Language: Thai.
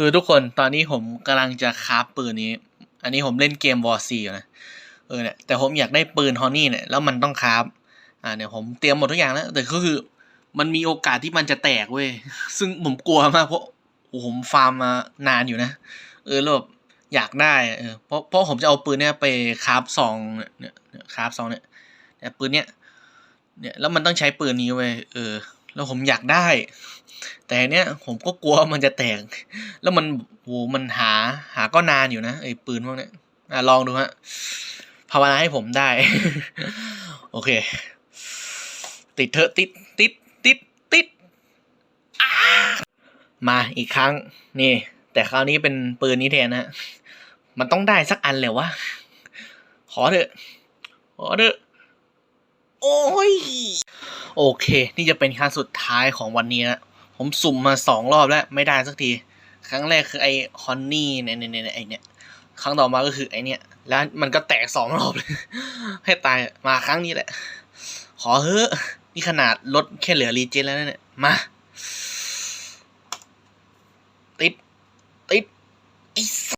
คือทุกคนตอนนี้ผมกำลังจะคราฟปืนนี้ อันนี้ผมเล่นเกมวอร์ซีอยู่นะเออเนี่ยแต่ผมอยากได้ปืนฮอนนี่เนี่ยแล้วมันต้องคราฟอ่าเนี่ยผมเตรียมหมดทุกอย่างแล้วแต่ก็คือมันมีโอกาสที่มันจะแตกเว้ยซึ่งผมกลัวมากเพราะอ้โหผมฟาร์มมานานอยู่นะ เออแล้วแบบอยากได้เออเพราะเพราะผมจะเอาปืนเนี่ยไปคราฟซองเนี่ยเนี่ยเนี่ยคราฟซองเนี่ยแต่ปืนเนี่ยเนี่ยแล้วมันต้องใช้ปืนนี้เว้ยเออ แล้วผมอยากได้ แต่เนี้ยผมก็กลัวมันจะแตก แล้วมันโหมันหาหาก็นานอยู่นะไอ้ปืนพวกเนี้ยอะลองดูฮะภาวนาให้ผมได้ โอเค ติดเถอะติดติดติดติดมาอีกครั้ง นี่ แต่คราวนี้เป็นปืนนี้แทนนะมันต้องได้สักอันแหละวะขอเถอะขอเถอะ โอ้ย โอเค นี่จะเป็นครั้งสุดท้ายของวันนี้ลนะผมสุ่มมาสองรอบแล้ว ไม่ได้สักที ครั้งแรกคือไอฮอนนี่เนี่ยเนี่ยไอเนี่ย ครั้งต่อมาก็คือไอเนี่ย แล้วมันก็แตกสองรอบเลย ให้ตายมาครั้งนี้แหละ ขอเฮ้อ นี่ขนาดลดแค่เหลือรีเจนแล้วเนี่ย มา ติด ติดไอ